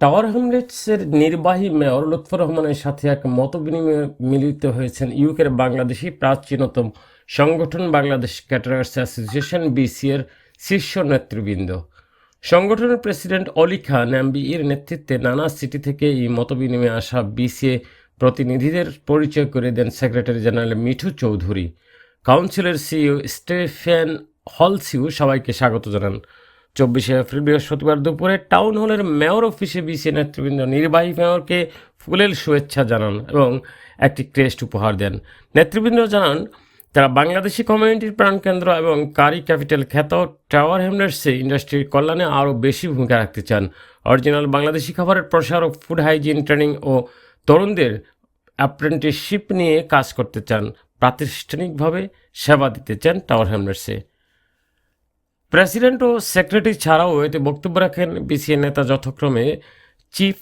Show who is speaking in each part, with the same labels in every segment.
Speaker 1: Tower হ্যামলেটসের নির্বাহী mayor Lutfur রহমানের সাথে এক মতবিনিময়ে মিলিত হয়েছেন ইউকের বাংলাদেশি প্রাচীনতম সংগঠন বাংলাদেশ ক্যাটারার্স অ্যাসোসিয়েশন বিসিএর শীর্ষ নেতৃবৃন্দ। সংগঠনের প্রেসিডেন্ট অলি খান এমবিইর নেতৃত্বে নানা সিটি থেকে এই মতবিনিময়ে আসা বিসিএ প্রতিনিধিদের পরিচয় করে দেন সেক্রেটারি জেনারেল মিঠু চৌধুরী। কাউন্সিলের সিইও স্টেফেন হলসিউ সবাইকে স্বাগত জানান। চব্বিশে এপ্রিল বৃহস্পতিবার দুপুরে টাউন হলের মেয়র অফিসে বিসি নেতৃবৃন্দ নির্বাহী মেয়রকে ফুলের শুভেচ্ছা জানান এবং একটি ক্রেস্ট উপহার দেন। নেতৃবৃন্দ জানান, তারা বাংলাদেশি কমিউনিটির প্রাণকেন্দ্র এবং কারি ক্যাপিটাল খ্যাত টাওয়ার হ্যামলেটসে ইন্ডাস্ট্রির কল্যাণে আরও বেশি ভূমিকা রাখতে চান। অরিজিনাল বাংলাদেশি খাবারের প্রসার ও ফুড হাইজিন ট্রেনিং ও তরুণদের অ্যাপ্রেন্টিসশিপ নিয়ে কাজ করতে চান। প্রাতিষ্ঠানিকভাবে সেবা দিতে চান টাওয়ার হ্যামলেটসে। প্রেসিডেন্ট ও সেক্রেটারি ছাড়াও এতে বক্তব্য রাখেন বিসিএ নেতা যথাক্রমে chief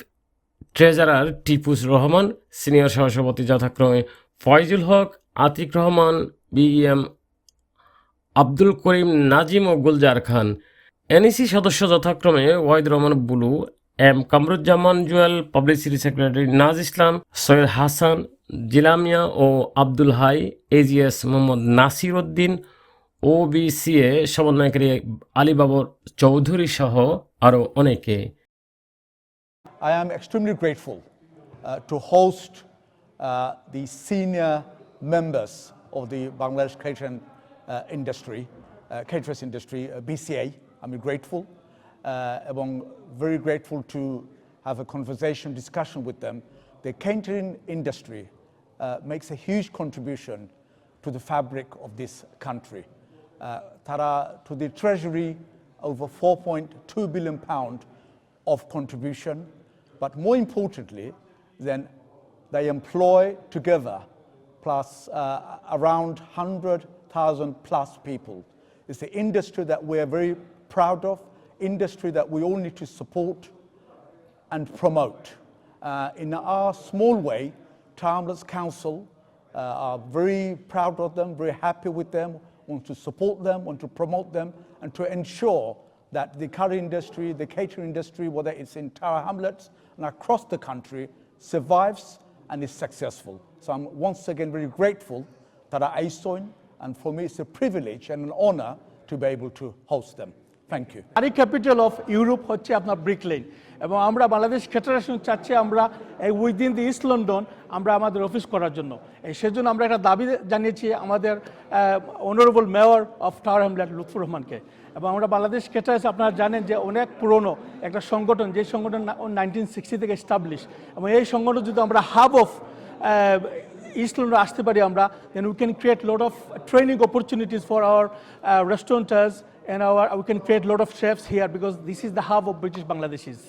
Speaker 1: treasurer Tipus Rahman, senior সহসভাপতি যথাক্রমে ফয়জুল হক, আতিক রহমান, বিএম আব্দুল করিম নাজিম ও গুলজার খান। এনইসি সদস্য যথাক্রমে Wahid Rahman Bulu, M Kamruzzaman Jewel, publicity secretary Naz Islam, Syed Hasan Jilamia ও আব্দুল হাই এজিএস মোহাম্মদ নাসির উদ্দিন ওবিসিএ সমন্বয়কারী আলী বাবর চৌধুরী সহ আরও অনেকে
Speaker 2: I am extremely grateful uh, to host uh, the senior members of the Bangladesh catering uh, industry, uh, caterers industry, uh, BCA. I'm grateful uh, এবং very grateful to have a conversation, discussion with them. The catering industry uh, makes a huge contribution to the fabric of this country. Uh, to the treasury over 4.2 billion pound of contribution, but more importantly, then they employ together plus uh, around 100,000 plus people. It's the industry that we're very proud of, industry that we all need to support and promote. Uh, in our small way, Timeless Council uh, are very proud of them, very happy with them, want to support them, want to promote them, and to ensure that the curry industry, the catering industry, whether it's in Tower Hamlets and across the country, survives and is successful. So I'm once again very grateful that I joined, and for me it's a privilege and an honor to be able to host them. Thank you.
Speaker 3: আরি capital of Europe হচ্ছে আপনার Brick Lane এবং আমরা Bangladesh federation চাচ্ছি আমরা এই within the east London আমরা আমাদের অফিস করার জন্য। এই সেজন্য আমরা একটা দাবি জানিয়েছি আমাদের honourable mayor of Tower Hamlet Lutfur রহমানকে। এবং আমরা বাংলাদেশ ক্যাটার্স আপনারা জানেন যে অনেক পুরনো একটা সংগঠন, যে সংগঠন নাইনটিন সিক্সটি থেকে এস্টাবলিশ এবং এই সংগঠন যদি আমরা হাব অফ ইস্ট লন্ডন আসতে পারি আমরা then we can create lot of training opportunities for our restaurateurs and our, we can create a lot of chefs here because this is the hub of British Bangladeshis.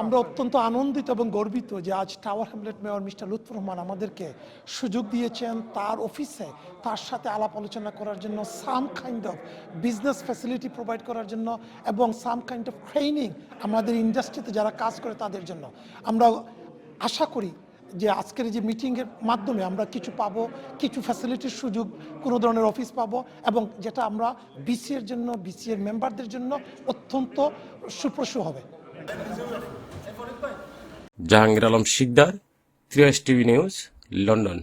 Speaker 4: আমরা অত্যন্ত আনন্দিত এবং গর্বিত যে আজ Tower Hamlet mayor mister Lutfur Rahman আমাদেরকে সুযোগ দিয়েছেন তার অফিসে তার সাথে আলাপ আলোচনা করার জন্য some kind of business facility provide করার জন্য এবং সাম কাইন্ড অফ ট্রেনিং আমাদের ইন্ডাস্ট্রিতে যারা কাজ করে তাদের জন্য। আমরা আশা করি যে আজকের যে মিটিংয়ের মাধ্যমে আমরা কিছু পাব, কিছু ফ্যাসিলিটির সুযোগ, কোনো ধরনের অফিস পাবো এবং যেটা আমরা বিসিএর জন্য বিসিএর মেম্বারদের জন্য অত্যন্ত সুপ্রসূ হবে।
Speaker 1: জাহাঙ্গীর আলম শিকদার ত্রিয়াস টিভি নিউজ লন্ডন।